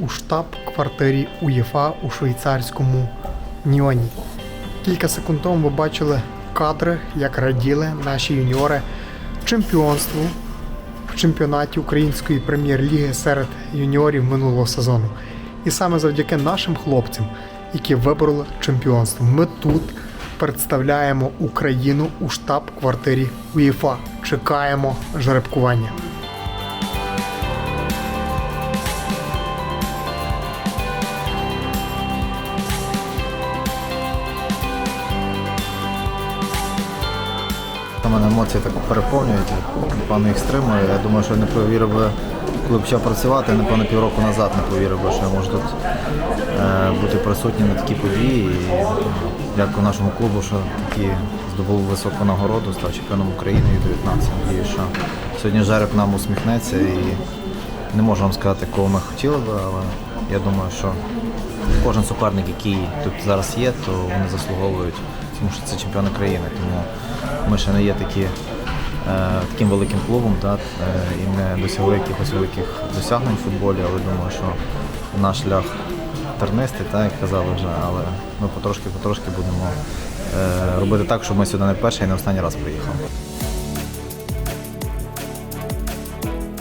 у штаб-квартирі УЄФА у швейцарському Ньоні. Кілька секунд тому ви бачили кадри, як раділи наші юніори чемпіонству в чемпіонаті Української прем'єр-ліги серед юніорів минулого сезону. І саме завдяки нашим хлопцям, які вибороли чемпіонство, ми тут представляємо Україну у штаб-квартирі УЄФА. Чекаємо жеребкування. Мене емоції так переповнюють, певно їх стримує. Я думаю, що не повірив би, коли почав працювати, напевно, півроку назад не повірив би, що я можу тут е, бути присутнім на такій події. І дякую нашому клубу, що такі здобув високу нагороду, став чемпіоном України від 19. Надію, що сьогодні жереб нам усміхнеться і не можу вам сказати, кого ми хотіли би, але я думаю, що кожен суперник, який тут зараз є, то вони заслуговують, тому що це чемпіон країни. Тому ми ще не є такі, е, таким великим клубом та, е, і не досягли якихось великих досягнень в футболі, але думаю, що наш шлях тернистий, так, як казали вже, але ми потрошки-потрошки будемо е, робити так, щоб ми сюди не перший і не останній раз приїхали.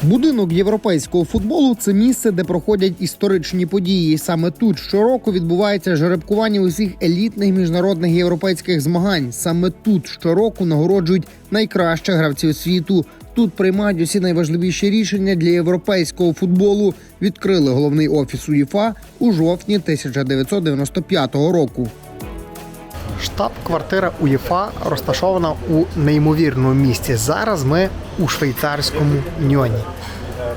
Будинок європейського футболу це місце, де проходять історичні події. Саме тут щороку відбувається жеребкування усіх елітних міжнародних європейських змагань. Саме тут щороку нагороджують найкращих гравців світу. Тут приймають усі найважливіші рішення для європейського футболу. Відкрили головний офіс УЄФА у жовтні 1995 року. Штаб-квартира УЄФА розташована у неймовірному місці. Зараз ми у швейцарському Ньоні.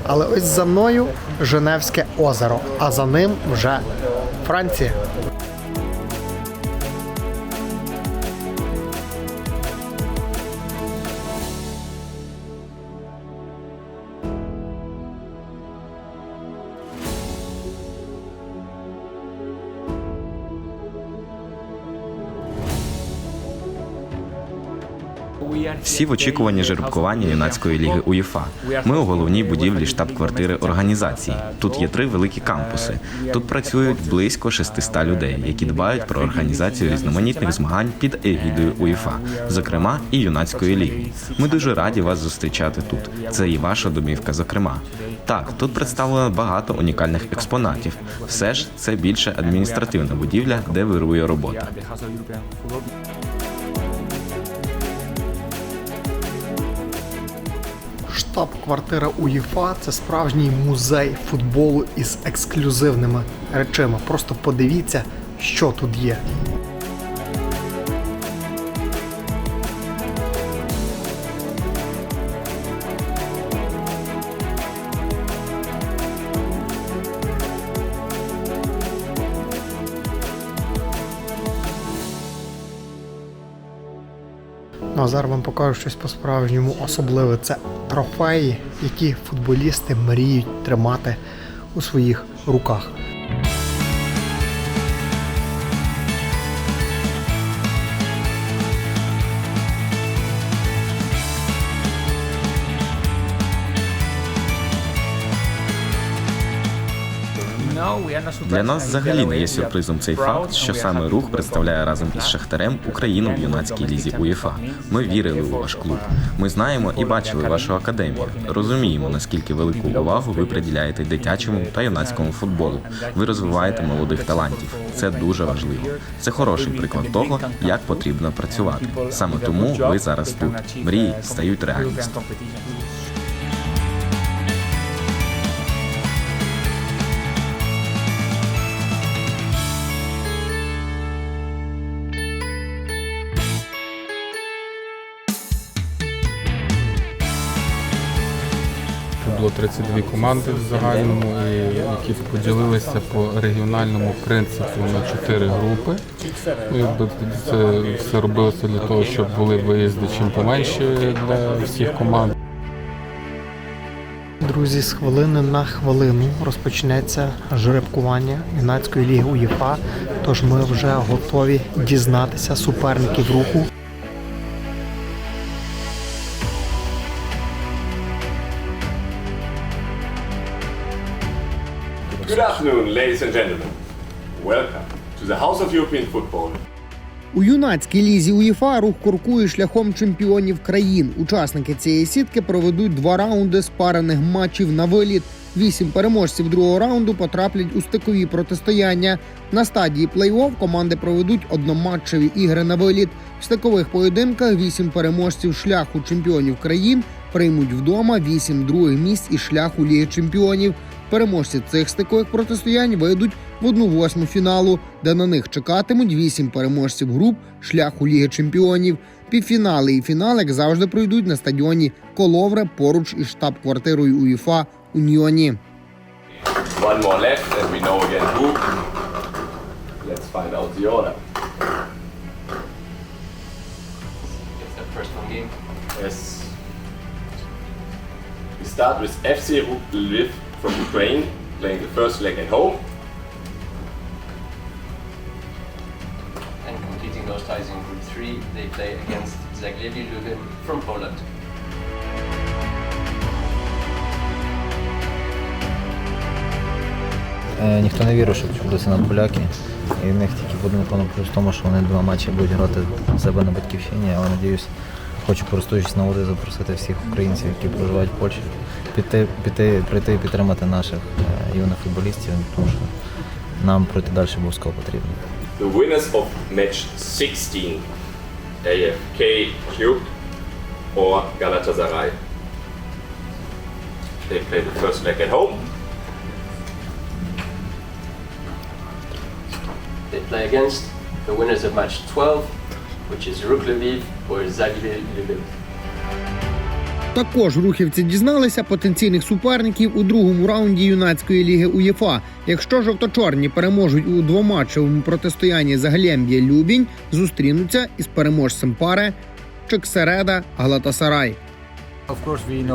Але ось за мною Женевське озеро, а за ним вже Франція. Всі в очікуванні жеребкування юнацької ліги УЄФА. Ми у головній будівлі штаб-квартири організації. Тут є три великі кампуси. Тут працюють близько 600 людей, які дбають про організацію різноманітних змагань під егідою УЄФА, зокрема і юнацької ліги. Ми дуже раді вас зустрічати тут. Це і ваша домівка, зокрема. Так, тут представлено багато унікальних експонатів. Все ж це більше адміністративна будівля, де вирує робота. Штаб-квартира УЄФА це справжній музей футболу із ексклюзивними речами. Просто подивіться, що тут є. Ну а зараз вам покажу щось по-справжньому особливе. Це трофеї, які футболісти мріють тримати у своїх руках. Для нас взагалі не є сюрпризом цей факт, що саме рух представляє разом із Шахтарем Україну в юнацькій лізі УЄФА. Ми вірили у ваш клуб. Ми знаємо і бачили вашу академію. Розуміємо, наскільки велику увагу ви приділяєте дитячому та юнацькому футболу. Ви розвиваєте молодих талантів. Це дуже важливо. Це хороший приклад того, як потрібно працювати. Саме тому ви зараз тут. Мрії стають реальністю. Було 32 команди в загальному, які поділилися по регіональному принципу на чотири групи. Ну, якби це все робилося для того, щоб були виїзди чим поменші для всіх команд. Друзі, з хвилини на хвилину розпочнеться жеребкування юнацької ліги УЄФА. Тож ми вже готові дізнатися суперників руху. Good afternoon, ladies and gentlemen. Welcome to the House of European Football. У юнацькій лізі УЄФА рух куркує шляхом чемпіонів країн. Учасники цієї сітки проведуть два раунди спарених матчів на виліт. Вісім переможців другого раунду потраплять у стикові протистояння. На стадії плей-офф команди проведуть одноматчеві ігри на виліт. В стикових поєдинках вісім переможців шляху чемпіонів країн приймуть вдома вісім других місць із шляху Ліги Чемпіонів. Переможці цих стикових протистоянь вийдуть в одну восьму фіналу, де на них чекатимуть вісім переможців груп шляху Ліги Чемпіонів. Півфінали і фінал, як завжди, пройдуть на стадіоні Коловре поруч із штаб-квартирою УЄФА у Ньйоні. One more left, and we know again who. Let's find out the order. It's the first one game. Yes. We start with FC Lviv from Ukraine, playing the first leg at home. And completing those ties in Group 3, they play against Zagłębie Lubin from Poland. Е, Ніхто не вірив, що будуть на поляки. І в них тільки буде напевно плюс в тому, що вони два матчі будуть грати в себе на батьківщині, але надіюсь, хочу користуючись нагодою запросити всіх українців, які проживають в Польщі, піти, піти, прийти і підтримати наших е, юних футболістів, тому що нам пройти далі обов'язково потрібно. The winners of match 16, AFK Cube or Galatasaray. They play the first leg at home. They play against the winners of match 12, which is Ruk Lviv or Zagłębie Lubin. Також рухівці дізналися потенційних суперників у другому раунді юнацької ліги УЄФА. Якщо жовто-чорні переможуть у двоматчевому протистоянні за Заглємб'я Любінь, зустрінуться із переможцем пари Чексереда Галатасарай.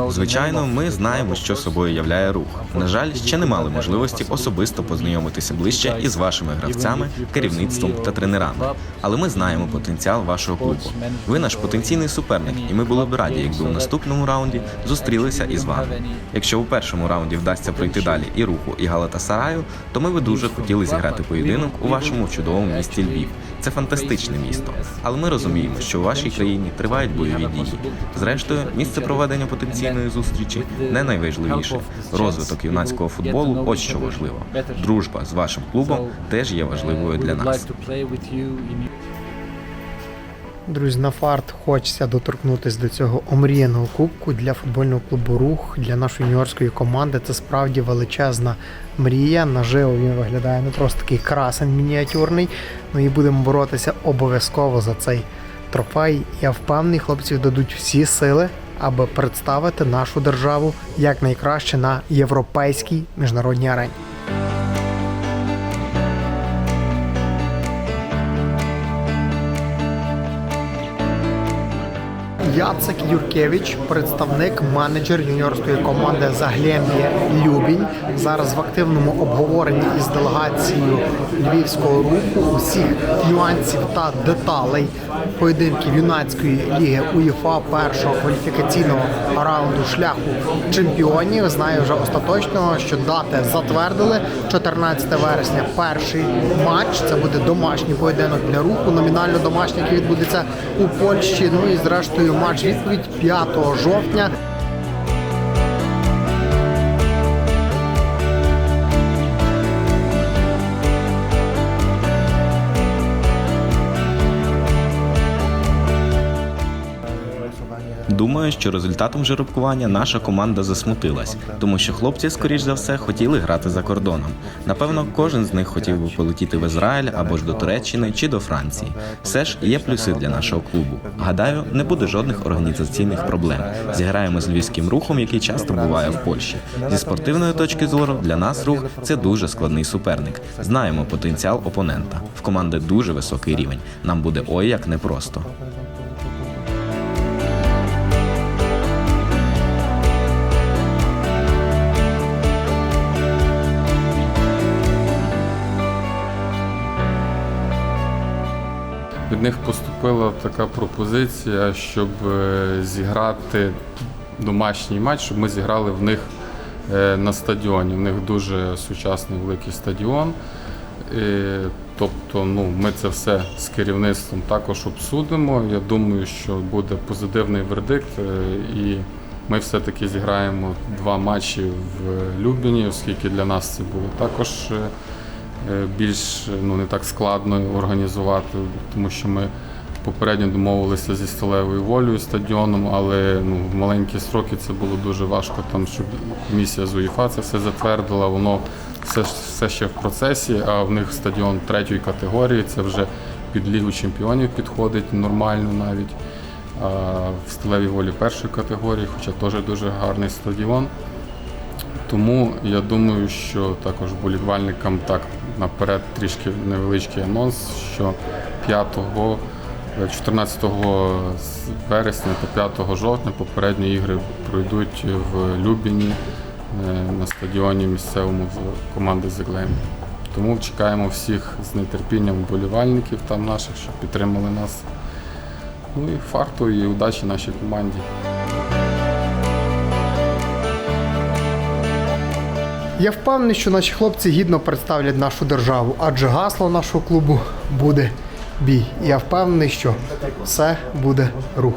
Звичайно, ми знаємо, що собою являє рух. На жаль, ще не мали можливості особисто познайомитися ближче із вашими гравцями, керівництвом та тренерами. Але ми знаємо потенціал вашого клубу. Ви наш потенційний суперник, і ми були б раді, якби у наступному раунді зустрілися із вами. Якщо у першому раунді вдасться пройти далі і руху, і Галатасараю, то ми би дуже хотіли зіграти поєдинок у вашому чудовому місті Львів. Це фантастичне місто. Але ми розуміємо, що у вашій країні тривають бойові дії. Зрештою, місце проведення потенційної зустрічі не найважливіше. Розвиток юнацького футболу ось що важливо. Дружба з вашим клубом теж є важливою для нас. Друзі, на фарт хочеться доторкнутися до цього омріяного кубку для футбольного клубу Рух, для нашої юніорської команди. Це справді величезна мрія. Наживо він виглядає не просто такий красень мініатюрний. Ну і будемо боротися обов'язково за цей трофей. Я впевнений, хлопці дадуть всі сили, аби представити нашу державу як найкраще на європейській міжнародній арені. Яцек Юркевич, представник менеджер юніорської команди Заглєм'я Любінь. Зараз в активному обговоренні із делегацією львівського руху усіх нюансів та деталей поєдинків юнацької ліги УЄФА першого кваліфікаційного раунду шляху чемпіонів. Знаю вже остаточно, що дати затвердили 14 вересня. Перший матч це буде домашній поєдинок для руху. Номінально домашній, який відбудеться у Польщі. Ну і зрештою матч відповідь 5 жовтня. Думаю, що результатом жеребкування наша команда засмутилась, тому що хлопці, скоріш за все, хотіли грати за кордоном. Напевно, кожен з них хотів би полетіти в Ізраїль або ж до Туреччини чи до Франції. Все ж є плюси для нашого клубу. Гадаю, не буде жодних організаційних проблем. Зіграємо з львівським рухом, який часто буває в Польщі. Зі спортивної точки зору для нас рух це дуже складний суперник. Знаємо потенціал опонента. В команди дуже високий рівень. Нам буде ой як непросто. Них поступила така пропозиція, щоб е, зіграти домашній матч, щоб ми зіграли в них е, на стадіоні. У них дуже сучасний великий стадіон. Тобто, ну, ми це все з керівництвом також обсудимо. Я думаю, що буде позитивний вердикт, е, і ми все-таки зіграємо два матчі в Любіні, оскільки для нас це було також більш ну, не так складно організувати, тому що ми попередньо домовилися зі сталевою волею стадіоном, але ну, в маленькі сроки це було дуже важко, там, щоб комісія з УЄФА це все затвердила, воно все, все ще в процесі, а в них стадіон третьої категорії, це вже під Лігу чемпіонів підходить нормально навіть. А в сталевій волі першої категорії, хоча теж дуже гарний стадіон. Тому я думаю, що також болівальникам так наперед трішки невеличкий анонс, що 5 14 вересня та 5 жовтня попередні ігри пройдуть в Любіні е, на стадіоні місцевому команди Зеглем. Тому чекаємо всіх з нетерпінням вболівальників там наших, щоб підтримали нас. Ну і фарту і удачі нашій команді. Я впевнений, що наші хлопці гідно представлять нашу державу, адже гасло нашого клубу буде бій. Я впевнений, що все буде рух.